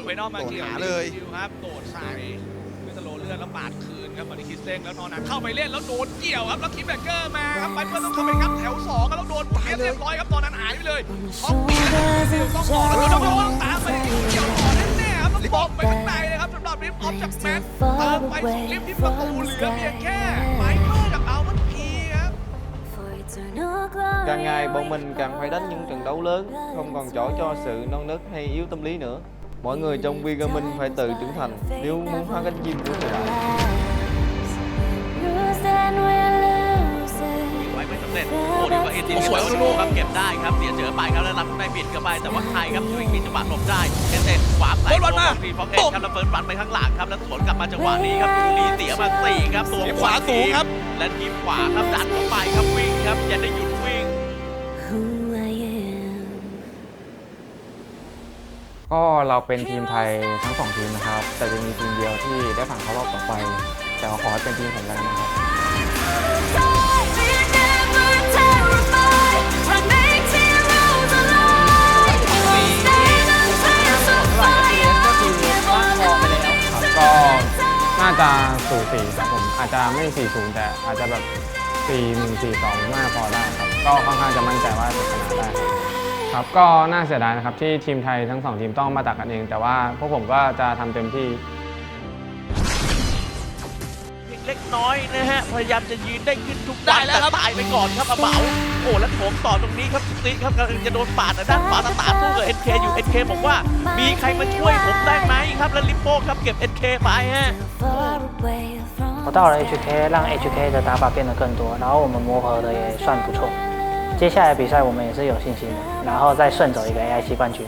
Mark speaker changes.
Speaker 1: ดไวนอลมาเกี่ยว
Speaker 2: เลย
Speaker 1: ครับโดดใส่ขึ้นสโลเลือดแล้วปาดคืนครับมาดิคิสเซ้งแล้วนอนนันเข้าไปเล่นแล้วโดนเกี่ยวครับแล้วคิมแบกเกอร์มาครับไปเพื่อนต้องเข้าไปครับแถวสองแล้วโดนเรียบร้อยครับตอนนั้นหายไปเลยออกปีแล้วดิวต้องต่อแล้วโดนโดนตามไปเกี่ยวต่อแน่ๆครับแล้วบอมไปข้างในเลยครับสำหรับริฟออฟจากแมทเติมไปสองริฟที่ประตูเหลือเพียงแค่ไมเคิลกับอัลมันพีครับ
Speaker 3: Càng ngày bọn mình càng phải đánh những trận đấu lớn, không còn chỗ cho sự non nớt hay yếu tâm lý nữa. Mọi người trong Vi Gaming phải tự trưởng thành nếu muốn hóa cánh chim của thời đại.
Speaker 4: ไว้ไม่สำเร็จโอ้ดีกว่าเอทีสวยโอ้ครับเก็บได้ครับเสียเจอไปครับแล้วรับได้บิดกันไปแต่ว่าใครครับวิ่งมีจังหวะหลบได้เอเตนขวาใส่
Speaker 1: บอลมา
Speaker 4: ฟรีฟอกเอ็นครับแล้วเฟิร์นฟันไปข้างหลังครับแล้วสวนกลับมาจังหวะนี้ครับยูรีเสียมาสี่ครับตัว
Speaker 1: ขวาสูงครับ
Speaker 4: และทีมขวาครับดันเข้าไปครับวิ่งครับอย่าได้หยุด
Speaker 5: ก็เราเป็นทีมไทยทั้งสองทีมนะครับ แต่จะมีทีมเดียวที่ได้ผ่านเข้ารอบต่อไป แต่ขอให้เป็นทีมผมแล้วกันนะครับครับ ก็น่าจะสูสีครับผม อาจจะไม่ 4-0 แต่อาจจะแบบ 4-1 4-2น่าพอได้ครับ ก็ค่อนข้างจะมั่นใจว่าจะชนะได้ครับ ครับก็น่าเสียดายนะครับที่ทีมไทยทั้งสองทีมต้องมาตักกันเอง แต่ว่าพวกผมก็จะทำเต็มที่
Speaker 4: เล็กน้อยนะฮะ พยายามจะยืนได้ขึ้นทุก
Speaker 1: ได้แล้วครับ
Speaker 4: ตายไปก่อนครับอาเหมาโอ้แล้วโถมต่อตรงนี้ครับสติครับกำลังจะโดนปาดทางด้านขวาตาตาสู้กับเอ็นเคอยู่เอ็นเคบอกว่า มีใครมาช่วยผมได้ไหมครับ แล้วลิปโป้ครับเก็บเอ็นเคไปฮะ
Speaker 6: 我到了 HK，让 HK 的打法变得更多，然后我们磨合的也算不错。 接下来比赛我们也是有信心的，然后再顺走一个 AIC 冠军。